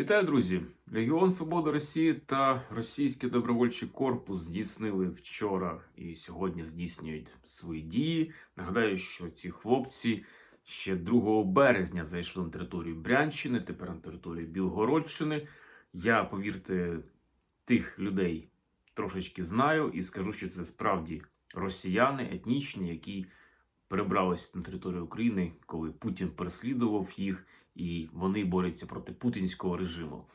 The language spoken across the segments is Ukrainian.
Вітаю, друзі! Легіон Свободи Росії та Російський добровольчий корпус здійснили вчора і сьогодні здійснюють свої дії. Нагадаю, що ці хлопці ще 2 березня зайшли на територію Брянщини, тепер на територію Білгородщини. Я, повірте, тих людей трошечки знаю і скажу, що це справді росіяни етнічні, які перебрались на територію України, коли Путін переслідував їх, і вони борються проти путінського режиму.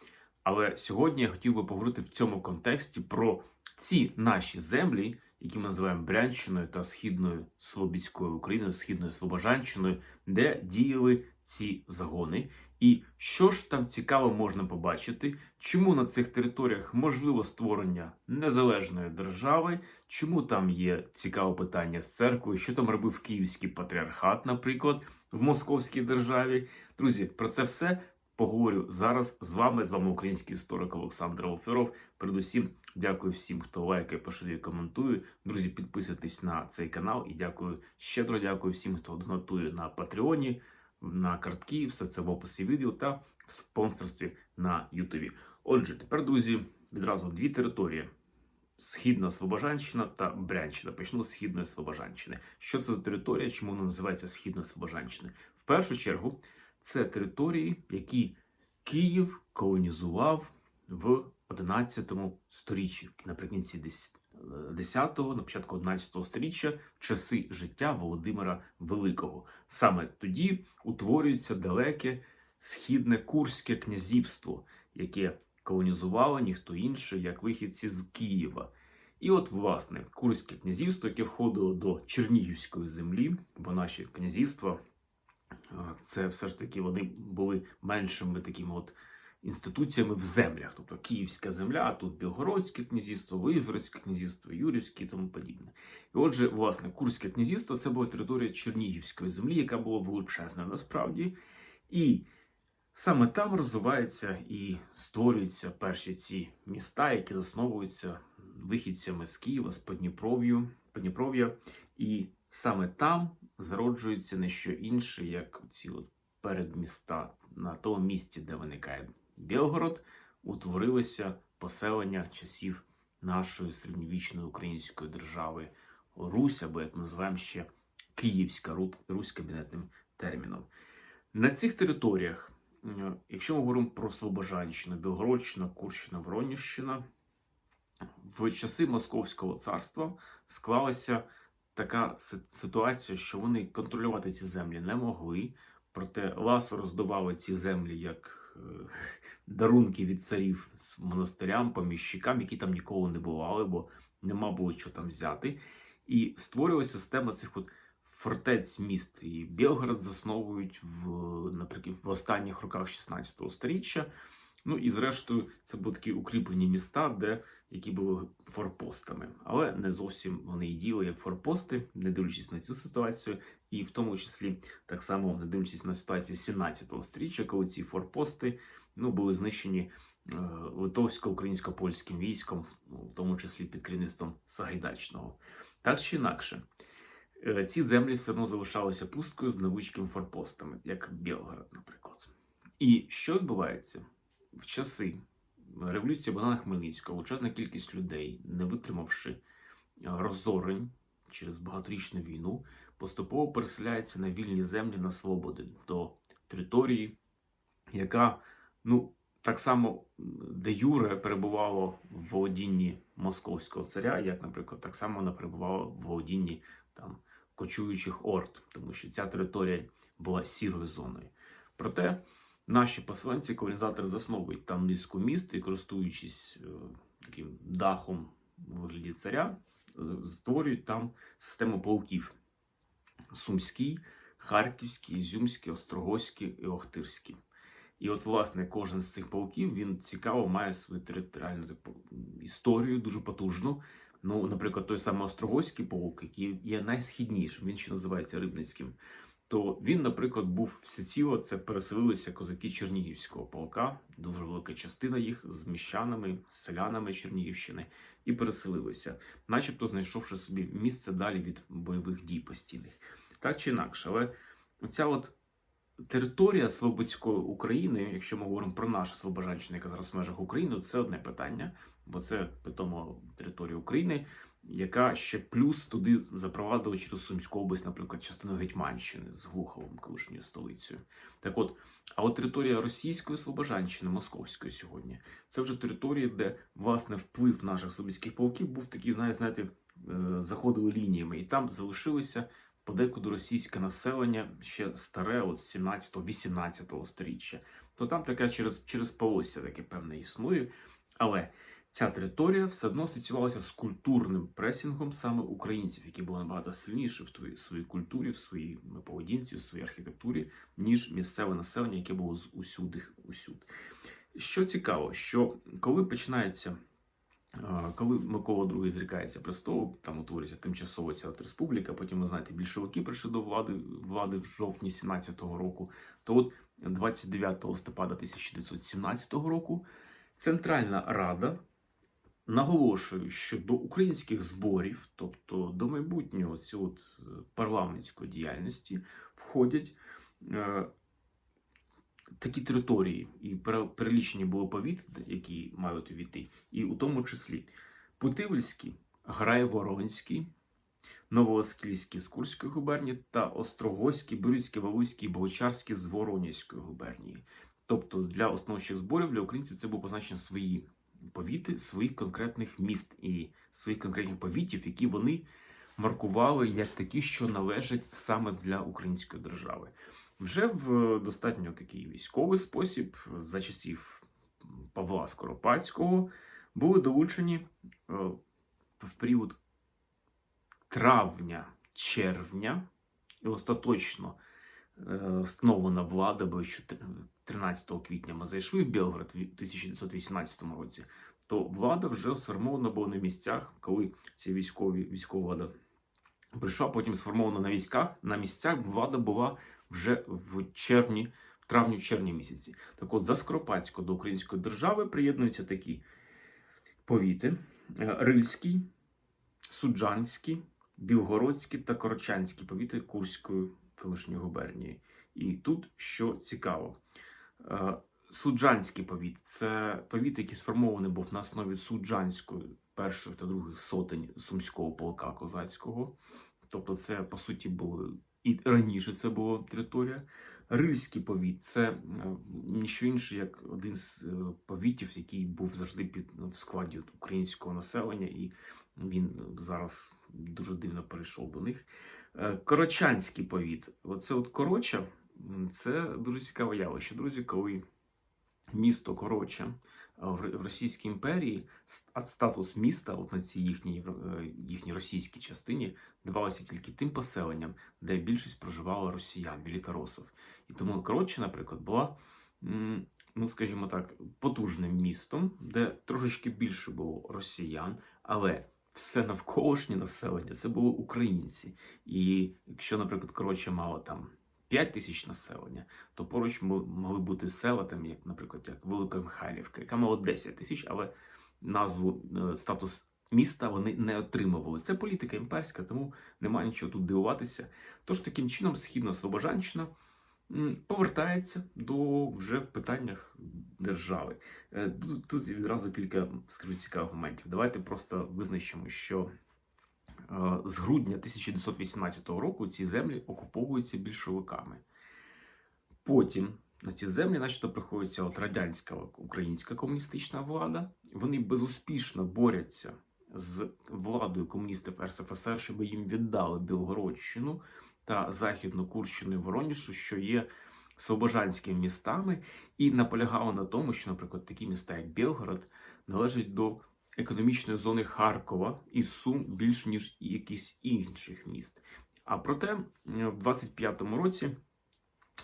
Але сьогодні я хотів би поговорити в цьому контексті про ці наші землі, які ми називаємо Брянщиною та Східною Слобідською Україною, Східною Слобожанщиною, де діяли ці загони. І що ж там цікаво можна побачити, чому на цих територіях можливо створення незалежної держави, чому там є цікаве питання з церквою, що там робив Київський патріархат, наприклад, в Московській державі. Друзі, про це все поговорю зараз з вами. З вами український історик Олександр Олферов. Передусім, дякую всім, хто лайкає, поширює, коментує. Друзі, підписуйтесь на цей канал і дякую щедро. Дякую всім, хто донатує на Патреоні, на картки. Все це в описі відео та в спонсорстві на Ютубі. Отже, тепер, друзі, відразу дві території. Східна Слобожанщина та Брянщина. Почну з Східної Слобожанщини. Що це за територія? Чому вона називається Східною Слобожанщиною? В першу чергу, це території, які Київ колонізував в 11 сторіччі, наприкінці 10-го, на початку 11 сторіччя, часи життя Володимира Великого. Саме тоді утворюється далеке східне Курське князівство, яке колонізувало ніхто інший, як вихідці з Києва. І от, власне, Курське князівство, яке входило до Чернігівської землі, бо наші князівства, це все ж таки вони були меншими такими от інституціями в землях. Тобто Київська земля, тут Білгородське князівство, Вижгородське князівство, Юрівське і тому подібне. І отже, власне, Курське князівство це була територія Чернігівської землі, яка була величезною насправді. І Саме там розвиваються і створюються перші ці міста, які засновуються вихідцями з Києва, з Подніпров'ю, Подніпров'я. І саме там зароджується не що інше, як ці от передміста на тому місці, де виникає Білгород, утворилося поселення часів нашої середньовічної української держави Русь, або як називаємо ще Київська Русь кабінетним терміном. На цих територіях. Якщо ми говоримо про Слобожанщину, Білгородщина, Курщина, Воронівщина, в часи Московського царства склалася така ситуація, що вони контролювати ці землі не могли, проте ласо роздавали ці землі як дарунки від царів з монастирям, поміщикам, які там ніколи не бували, бо нема було що там взяти. І створювалася система цих от фортець міст і Білгород засновують в наприклад в останніх роках 16 століття. Ну і зрештою, це були такі укріплені міста, де які були форпостами, але не зовсім вони і діяли як форпости, не дивлячись на цю ситуацію, і в тому числі так само не дивлячись на ситуацію 17 століття, коли ці форпости ну були знищені е, литовсько-українсько-польським військом, ну, в тому числі під керівництвом Сагайдачного, так чи інакше. Е, ці землі все одно залишалися пусткою з невеличкими форпостами, як Білгород, наприклад. І що відбувається в часи революції Богдана Хмельницького, величезна кількість людей, не витримавши е, розорень через багаторічну війну, поступово переселяється на вільні землі на свободи до території, яка, ну, так само де Юре перебувало в володінні московського царя, як, наприклад, так само вона перебувала в володінні там кочуючих орд, тому що ця територія була сірою зоною. Проте наші поселенці, колонізатори засновують там низку міст і, користуючись е, таким дахом у вигляді царя, створюють там систему полків: Сумський, Харківський, Ізюмський, Острогоський і Охтирський. І от, власне, кожен з цих полків він цікаво має свою територіальну таку історію, дуже потужну. Ну, наприклад, той самий Острогоський полк, який є найсхіднішим, він ще називається Рибницьким. То він, наприклад, був всеціло це переселилися козаки Чернігівського полка, дуже велика частина їх з міщанами, селянами Чернігівщини, і переселилися, начебто знайшовши собі місце далі від бойових дій постійних. Так чи інакше, але оця от територія Слободської України, якщо ми говоримо про нашу Слобожанщину, яка зараз в межах України, це одне питання, бо це питомо територія України, яка ще плюс туди запровадила через Сумську область, наприклад, частину Гетьманщини з Глуховом, колишньою столицею. Так от, а от територія Російської Слобожанщини, Московської сьогодні, це вже територія, де власне вплив наших слобідських полків був такий, навіть знаєте, е, заходили лініями, і там залишилося подекуди російське населення ще старе, от 17-18 сторіччя. То там таке через, через полосся таке певне існує. Але ця територія все одно асоціювалася з культурним пресінгом саме українців, які були набагато сильніші в твоїй своїй культурі, в своїй поведінці, в своїй архітектурі, ніж місцеве населення, яке було з усюди усюд. Що цікаво, що коли починається. Коли Микола II зрікається престолу, там утворюється тимчасова ця республіка. Потім ви знаєте, більшовики прийшли до влади влади в жовтні 17-го року. То от 29 листопада 1917 року Центральна Рада наголошує, що до українських зборів, тобто до майбутнього цього парламентської діяльності, входять е, такі території, і перелічені були повіти, які мають увійти, і у тому числі Путивльський, Грайворонський, Новооскільський з Курської губернії та Острогоський, Брюцький, Валуйський, Богочарський з Воронівської губернії. Тобто для основних зборів для українців це були позначені свої повіти своїх конкретних міст і своїх конкретних повітів, які вони маркували як такі, що належать саме для української держави. Вже в достатньо такий військовий спосіб за часів Павла Скоропадського були долучені е, в період травня-червня і остаточно встановлена влада, бо ще 13 квітня ми зайшли в Білгород в 1918 році, то влада вже сформована була на місцях, коли ці військові військова влада прийшла, потім сформована на військах. На місцях влада була вже в червні, в травні-червні місяці. Так от за Скоропадського до української держави приєднуються такі повіти: е, Рильський, Суджанський, Білгородський та Корочанський повіти Курської колишньої губернії. І тут що цікаво, е, Суджанський повіт це повіт, який сформований був на основі суджанської перших та других сотень сумського полка козацького. Тобто, це по суті було і раніше це була територія. Рильський повіт це е, ніщо інше, як один з е, повітів, який був завжди під в складі українського населення, і він зараз дуже дивно перейшов до них. Е, Корочанський повіт. Оце от короча, це дуже цікаве явище. Друзі, коли місто Короча в Російській імперії статус міста, от на цій їхній, е, їхній російській частині, давалося тільки тим поселенням, де більшість проживала росіян, великоросів. І тому Коротча, наприклад, була, ну скажімо так, потужним містом, де трошечки більше було росіян, але все навколишнє населення це були українці. І якщо, наприклад, Коротча мала там 5 тисяч населення, то поруч мо- могли бути села, там, як, наприклад, як Велика Михайлівка, яка мала 10 тисяч, але назву е, статус міста вони не отримували. Це політика імперська, тому немає нічого тут дивуватися. Тож таким чином східна Слобожанщина повертається до вже в питаннях держави. Е, Тут, відразу кілька скажу цікавих моментів. Давайте просто визначимо, що е, з грудня 1918 року ці землі окуповуються більшовиками. Потім на ці землі, начебто, приходиться от радянська українська комуністична влада. Вони безуспішно борються з владою комуністів РСФСР, щоб їм віддали Білгородщину та Західну Курщину і Воронішу, що є слобожанськими містами, і наполягали на тому, що, наприклад, такі міста, як Білгород, належать до економічної зони Харкова і Сум більш ніж і якихось інших міст. А проте в 25-му році,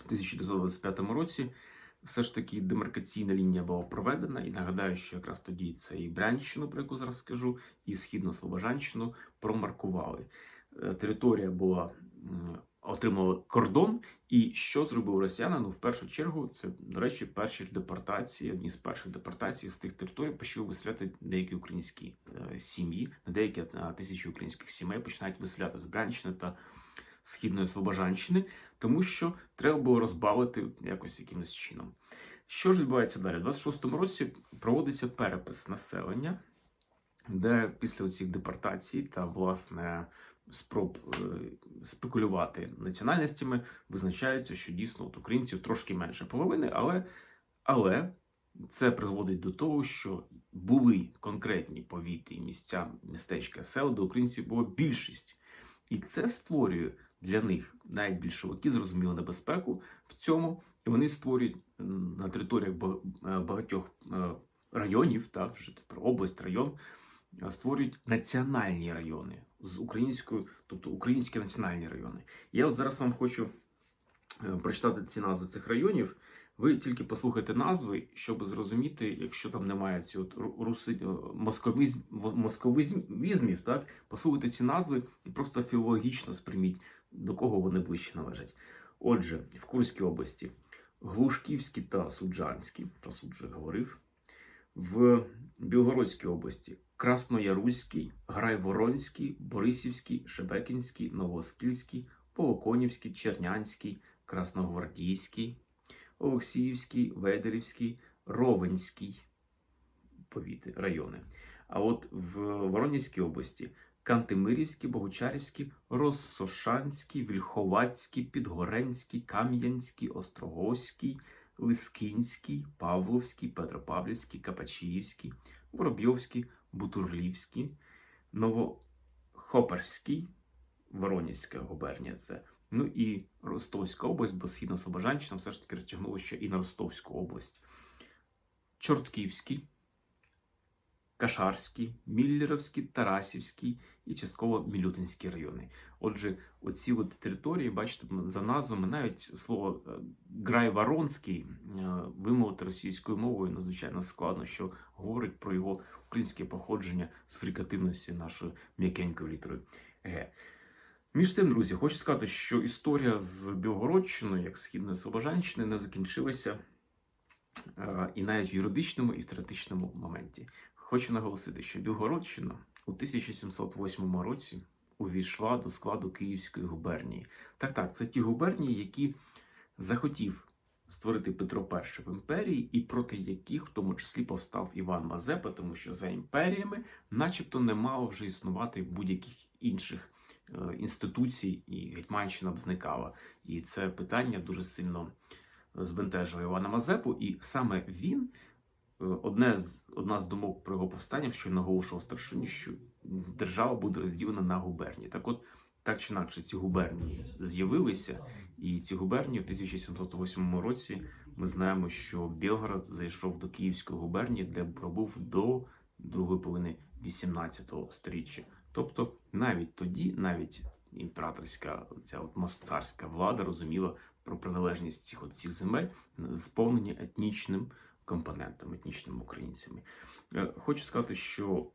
1925 році, все ж таки демаркаційна лінія була проведена, і нагадаю, що якраз тоді це і Брянщину, про яку зараз скажу, і Східно-Слобожанщину промаркували. Е, Територія була м, отримала кордон. І що зробив росіяни? Ну, в першу чергу, це, до речі, перші ж депортації, одні з перших депортацій з тих територій почали виселяти деякі українські е, сім'ї, на деякі е, тисячі українських сімей починають виселяти з Брянщини та східної Слобожанщини, тому що треба було розбавити якось якимось чином. Що ж відбувається далі? У 26-му році проводиться перепис населення, де після цих депортацій та власне спроб е, спекулювати національностями визначається, що дійсно от українців трошки менше половини, але, але це призводить до того, що були конкретні повіти місця, містечка, села, де українців було більшість. І це створює для них навіть більшовики зрозуміло небезпеку в цьому, і вони створюють на територіях е, багатьох е, районів, так, вже тепер область, район, створюють національні райони з українською, тобто українські національні райони. Я от зараз вам хочу е, прочитати ці назви цих районів. Ви тільки послухайте назви, щоб зрозуміти, якщо там немає ці от руси, е, московизм, московизмів, так послухайте ці назви і просто філологічно сприйміть, до кого вони ближче належать. Отже, в Курській області Глушківський та Суджанський, про суд вже говорив. В Білгородській області Краснояруський, Грайворонський, Борисівський, Шебекінський, Новоскільський, Полоконівський, Чернянський, Красногвардійський, Олексіївський, Ведерівський, Ровенський райони. А от в Воронезькій області Кантемирівський, Богучарівський, Россошанський, Вільховацький, Підгоренський, Кам'янський, Острогоський, Лискинський, Павловський, Петропавлівський, Капачіївський, Воробйовський, Бутурлівський, Новохоперський, Воронівська губернія це. Ну і Ростовська область, бо східна Слобожанщина все ж таки розтягнула ще і на Ростовську область. Чортківський, Кашарський, Міллеровський, Тарасівський і частково Мілютинський райони. Отже, оці от території, бачите, за назвами навіть слово е, Грайворонський е, вимовити російською мовою надзвичайно складно, що говорить про його українське походження з фрикативності нашої м'якенької літери Г. Між тим, друзі, хочу сказати, що історія з Білгородщиною, як східної Слобожанщини, не закінчилася е, і навіть в юридичному, і в теоретичному моменті. Хочу наголосити, що Білгородщина у 1708 році увійшла до складу Київської губернії. Так, так, це ті губернії, які захотів створити Петро І в імперії, і проти яких, в тому числі, повстав Іван Мазепа, тому що за імперіями, начебто, не мало вже існувати будь-яких інших е, інституцій, і Гетьманщина б зникала. І це питання дуже сильно збентежило Івана Мазепу, і саме він. Е, Одне з одна з думок про його повстання, що наголошував старшині, що держава буде розділена на губернії. Так, от так чи інакше, ці губернії з'явилися, і ці губернії в 1708 році ми знаємо, що Білгород зайшов до Київської губернії, де пробув до другої половини 18 сторіччя. Тобто, навіть тоді, навіть імператорська ця от москцарська влада розуміла про приналежність цих от цих земель, сповнені етнічним компонентом, етнічними українцями. Е, Хочу сказати, що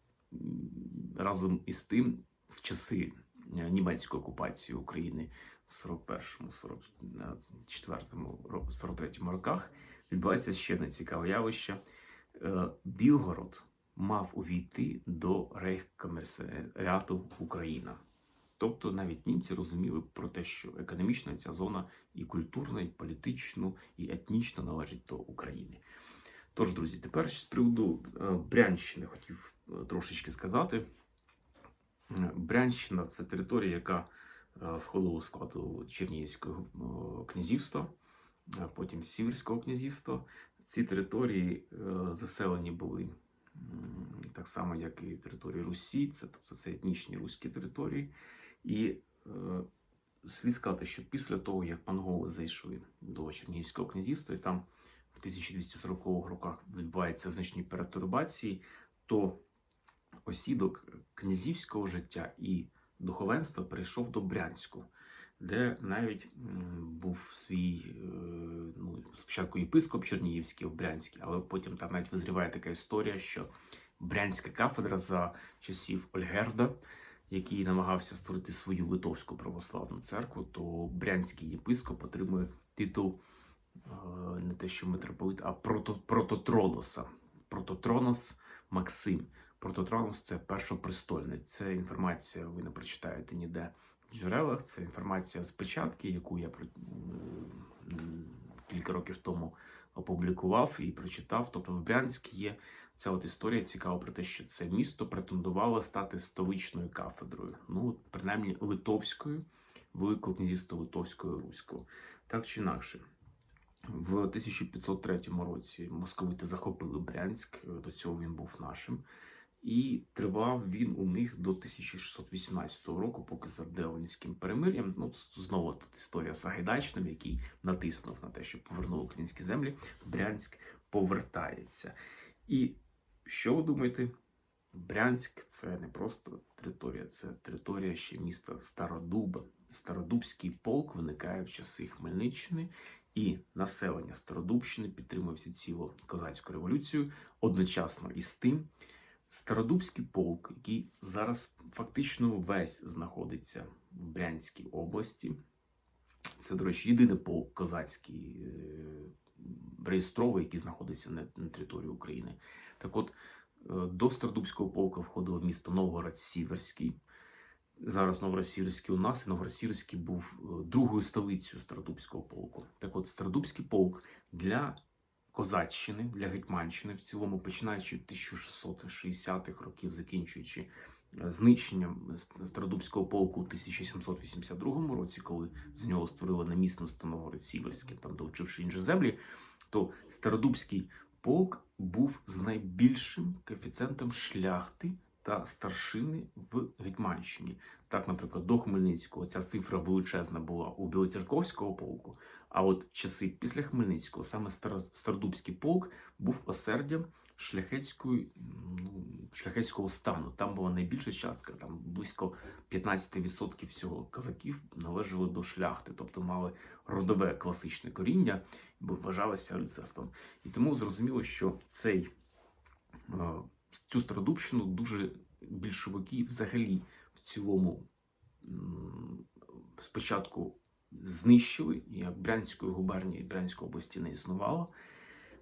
разом із тим, в часи е, німецької окупації України в 41-му, 44-му, ро- 43-му роках відбувається ще одне цікаве явище. Е, Білгород мав увійти до рейхкомерсаріату Україна. Тобто навіть німці розуміли про те, що економічно ця зона і культурно, і політично, і етнічно належить до України. Тож, друзі, тепер з приводу е, Брянщини хотів е, трошечки сказати. Е, Брянщина це територія, яка входила у склад Чернігівського князівства, потім Сіверського князівства. Ці території е, заселені були так само, як і території Русі, це тобто це етнічні руські території. І е, слід сказати, що після того, як монголи зайшли до Чернігівського князівства, і там в 1240 роках відбуваються значні перетурбації, то осідок князівського життя і духовенства перейшов до Брянську, де навіть був свій е, ну, спочатку єпископ Чернігівський в Брянській, але потім там навіть визріває така історія, що Брянська кафедра за часів Ольгерда, який намагався створити свою литовську православну церкву, то брянський єпископ отримує титул не те, що митрополит, а прото, прототроноса. Прототронос Максим. Прототронос це першопрестольний. Це інформація ви не прочитаєте ніде в джерелах. Це інформація з печатки, яку я кілька років тому опублікував і прочитав. Тобто в Брянській є ця от історія цікава про те, що це місто претендувало стати столичною кафедрою, ну принаймні литовською, Великого князівства Литовського Руського. Так чи інакше. В 1503 році московити захопили Брянськ, е, до цього він був нашим, і тривав він у них до 1618 року, поки за Деонським перемир'ям. Ну, знову тут історія з Сагайдачним, який натиснув на те, щоб повернули українські землі. Брянськ повертається. І що ви думаєте? Брянськ це не просто територія, це територія ще міста Стародуба. Стародубський полк виникає в часи Хмельниччини, і населення Стародубщини підтримує всеціло козацьку революцію. Одночасно із тим, Стародубський полк, який зараз фактично весь знаходиться в Брянській області. Це, до речі, єдиний полк козацький е, реєстровий, який знаходиться на, території України. Так от, е, до Стародубського полка входило місто Новгород-Сіверський. Зараз Новгород-Сіверський у нас, і Новгород-Сіверський був е, другою столицею Стародубського полку. Так от, Стародубський полк для Козаччини, для Гетьманщини в цілому, починаючи від 1660-х років, закінчуючи е, знищенням Стародубського полку у 1782 році, коли з нього створили намісництво Новгород-Сіверське, там долучивши інші землі, то Стародубський полк був з найбільшим коефіцієнтом шляхти та старшини в Гетьманщині. Так, наприклад, до Хмельницького ця цифра величезна була у Білоцерковського полку. А от в часи після Хмельницького саме Стар- Стародубський полк був осердям шляхетської, ну, шляхетського стану. Там була найбільша частка, там близько 15% всього козаків належали до шляхти, тобто мали родове класичне коріння, бо вважалося рицарством. І тому зрозуміло, що цей, е, цю Стародубщину дуже більшовики взагалі в цілому спочатку знищили, як Брянської губернії, Брянської області не існувало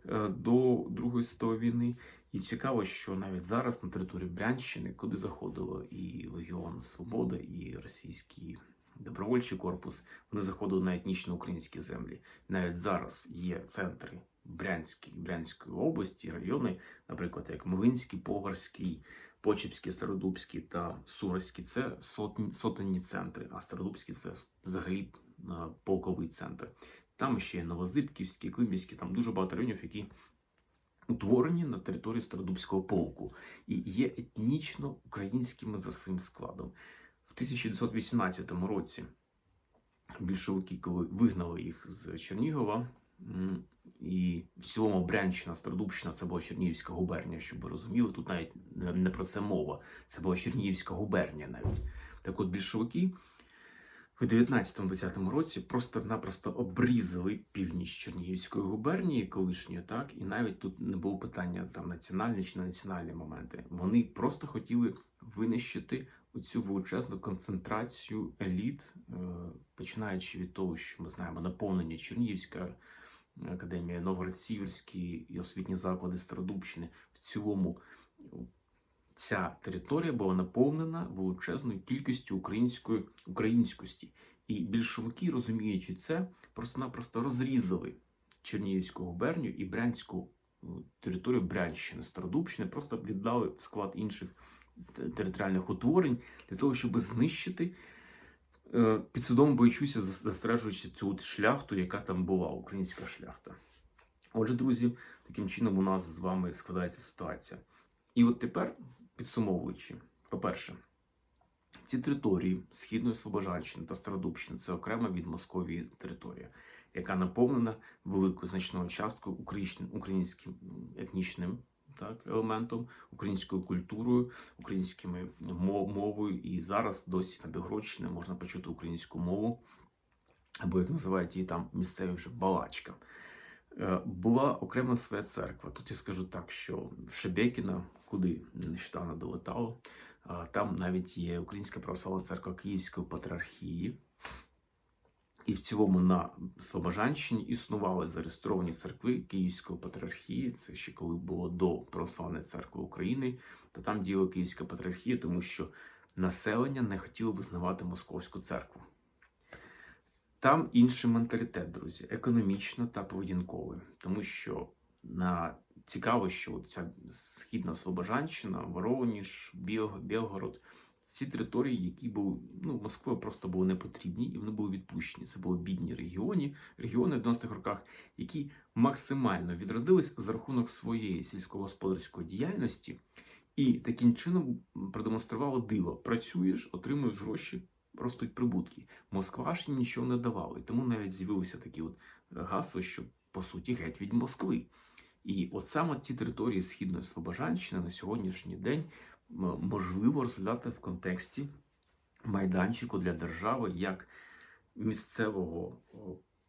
е, до Другої світової війни. І цікаво, що навіть зараз на території Брянщини, куди заходило і Легіон Свобода, і російський добровольчий корпус, вони заходили на етнічно українські землі. Навіть зараз є центри Брянської, Брянської області, райони, наприклад, як Млинський, Погорський, Почепський, Стародубський та Суровський це сотні, центри, а Стародубський це взагалі е, полковий центр. Там ще є Новозибківський, Климівський, там дуже багато районів, які утворені на території Стародубського полку і є етнічно українськими за своїм складом. В 1918 році більшовики, коли вигнали їх з Чернігова, і в цілому Брянщина, Стародубщина це була Чернігівська губернія, щоб ви розуміли, тут навіть не про це мова. Це була Чернігівська губернія навіть. Так от більшовики в 19-20 році просто-напросто обрізали північ Чернігівської губернії, колишньої, так, і навіть тут не було питання там національні чи не національні моменти. Вони просто хотіли винищити оцю величезну концентрацію еліт, е, починаючи від того, що ми знаємо, наповнення Чернігівська академія, Новгород-Сіверський і освітні заклади Стародубщини. В цілому ця територія була наповнена величезною кількістю української українськості. І більшовики, розуміючи це, просто-напросто розрізали Чернігівську губернію і Брянську територію Брянщини, Стародубщини, просто віддали в склад інших територіальних утворень для того, щоб знищити, е, підсвідомо боючуся, застережуючи цю шляхту, яка там була, українська шляхта. Отже, друзі, таким чином у нас з вами складається ситуація. І от тепер, підсумовуючи, по-перше, ці території Східної Слобожанщини та Стародубщини це окрема від Московії територія, яка наповнена великою значною часткою українським етнічним так, елементом, українською культурою, українськими мовою. І зараз досі на Бігродщині можна почути українську мову, або як називають її там місцеві вже балачка. Е, Була окрема своя церква. Тут я скажу так, що в Шебекіна, куди нещодавно долетало, там навіть є Українська православна церква Київської патріархії. І в цілому на Слобожанщині існували зареєстровані церкви Київської патріархії. Це ще коли було до Православної церкви України, то там діяла Київська патріархія, тому що населення не хотіло визнавати московську церкву. Там інший менталітет, друзі, економічно та поведінковий, тому що на цікаво, що ця східна Слобожанщина, Вороніж, Біл- Білгород, ці території, які були ну Москвою просто були не потрібні, і вони були відпущені. Це були бідні регіони, регіони в 90-х роках, які максимально відродились за рахунок своєї сільськогосподарської діяльності, і таким чином продемонструвало диво: працюєш, отримуєш гроші, ростуть прибутки. Москва ж нічого не давала, і тому навіть з'явилися такі от е, гасла, що по суті геть від Москви. І от саме ці території Східної Слобожанщини на сьогоднішній день можливо розглядати в контексті майданчику для держави як місцевого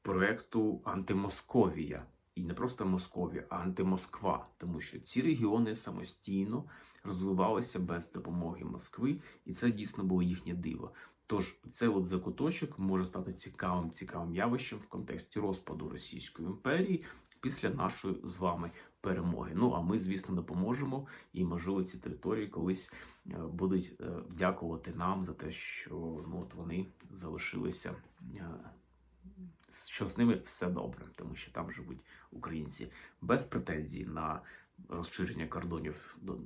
проекту антимосковія. І не просто Московія, а антимосква, тому що ці регіони самостійно розвивалися без допомоги Москви, і це дійсно було їхнє диво. Тож цей от закуточок може стати цікавим цікавим явищем в контексті розпаду Російської імперії після нашої з вами перемоги. Ну а ми, звісно, допоможемо, і можливо ці території колись е, будуть е, дякувати нам за те, що ну от вони залишилися. е, Що з ними все добре, тому що там живуть українці без претензій на розширення кордонів до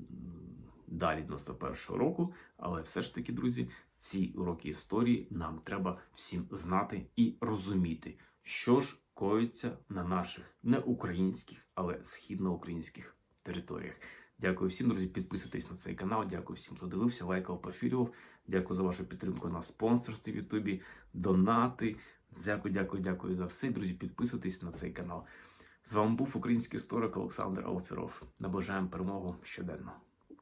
далі 91-го року. Але все ж таки, друзі, ці уроки історії нам треба всім знати і розуміти, що ж коїться на наших не українських, але східноукраїнських територіях. Дякую всім, друзі. Підписуйтесь на цей канал. Дякую всім, хто дивився, лайкав, поширював. Дякую за вашу підтримку на спонсорстві в Ютубі, донати. Дякую, дякую, дякую за все. Друзі, підписуйтесь на цей канал. З вами був український історик Олександр Алфіров. Набажаємо перемогу щоденно.